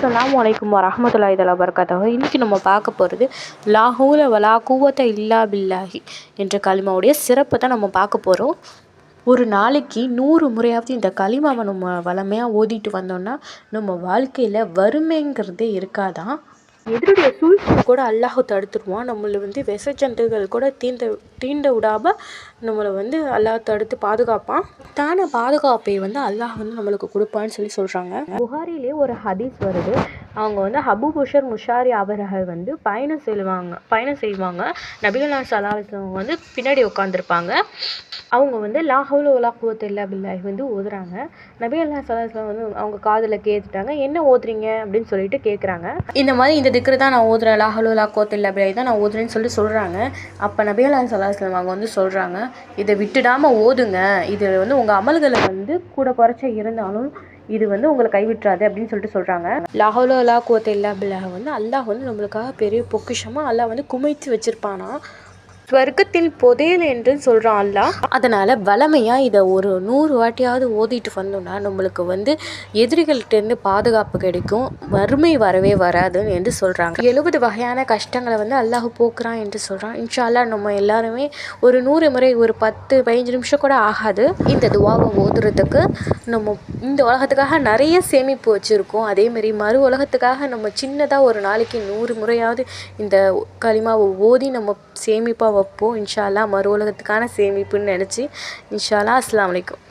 அஸ்லாம் வலைக்கம் வரமத்துல்லா தஆலா வரக்காத்தவங்க இன்றைக்கி நம்ம பார்க்க போகிறது லாஹூல வலா குவத்த இல்லா பில்லாஹி என்ற களிமாவுடைய சிறப்பை தான் நம்ம பார்க்க போகிறோம் ஒரு நாளைக்கு நூறு முறையாவது இந்த களிமாவை நம்ம வளமையாக ஓதிட்டு வந்தோம்னா நம்ம வாழ்க்கையில் வறுமைங்கிறதே இருக்காதான் எதிரிடைய சூழ்ச்சி கூட அல்லாஹ் தடுத்துடுவான் நம்மளை வந்து விச ஜந்துகள் கூட தீண்ட தீண்ட விடாம நம்மளை வந்து அல்லாஹ் தடுத்து பாதுகாப்பான். தான பாதுகாப்பை வந்து அல்லாஹ் வந்து நம்மளுக்கு கொடுப்பான்னு சொல்லி சொல்கிறாங்க புகாரிலே ஒரு ஹதீஸ் வருது. அவங்க வந்து ஹபு புஷர் முஷாரி அவர்கள் வந்து பயணம் செல்வாங்க பயணம் செய்வாங்க. நபிகல்லா சலாஹம் வந்து பின்னாடி உட்காந்துருப்பாங்க அவங்க வந்து லாஹவுல உலா குவத்து இல்லா பில்லாஹி வந்து ஓதுறாங்க. நபிகல்லா சலாஹம் வந்து அவங்க காதில் கேட்டுட்டாங்க. என்ன ஓதுறீங்க? அப்படின்னு சொல்லிட்டு கேட்குறாங்க இந்த மாதிரி இந்த திக்ரு தான் நான் ஓதுறேன். லாஹவுல உலா குவத்து இல்லா பில்லாஹி தான் நான் ஓதுறேன்னு சொல்லி சொல்கிறாங்க அப்போ நபிகல்லா சலாஹம் அவங்க வந்து சொல்கிறாங்க இதை விட்டுடாமல் ஓதுங்க. இது வந்து உங்கள் அமல்களை வந்து கூட குறைச்ச இருந்தாலும் இது வந்து உங்களை கைவிட்டுறாது அப்படின்னு சொல்லிட்டு சொல்கிறாங்க லாஹவுல லா கோத்தை இல்லா பில்லாஹ் வந்து அல்லாஹ் வந்து நம்மளுக்காக பெரிய பொக்கிஷமாக அல்லாஹ் வந்து குமைத்து வச்சுருப்பானா? ஸ்வர்க்கத்தில் புதையல் என்று சொல்கிறான் அல்லாஹ் அதனால் வளமையாக இதை ஒரு நூறு வாட்டியாவது ஓதிட்டு வந்தோம்னா நம்மளுக்கு வந்து எதிரிகள்கிட்டேருந்து பாதுகாப்பு கிடைக்கும் வறுமை வரவே வராது என்று சொல்கிறாங்க எழுபது வகையான கஷ்டங்களை வந்து அல்லாஹ் போக்குறான் என்று சொல்கிறான் இன்ஷால்லா நம்ம எல்லாருமே ஒரு நூறு முறை ஒரு பத்து பதினஞ்சு நிமிஷம் கூட ஆகாது. இந்த துவாவை ஓதுறதுக்கு நம்ம இந்த உலகத்துக்காக நிறைய சேமிப்பு வச்சுருக்கோம். அதேமாரி மறு உலகத்துக்காக நம்ம சின்னதாக ஒரு நாளைக்கு நூறு முறையாவது இந்த களிமாவை ஓதி நம்ம சேமிப்பாக வைப்போம். இன்ஷா அல்லாஹ் மறு உலகத்துக்கான சேமிப்புன்னு நினச்சி இன்ஷா அஸ்லாம் வலைக்கும் அலைக்கும்.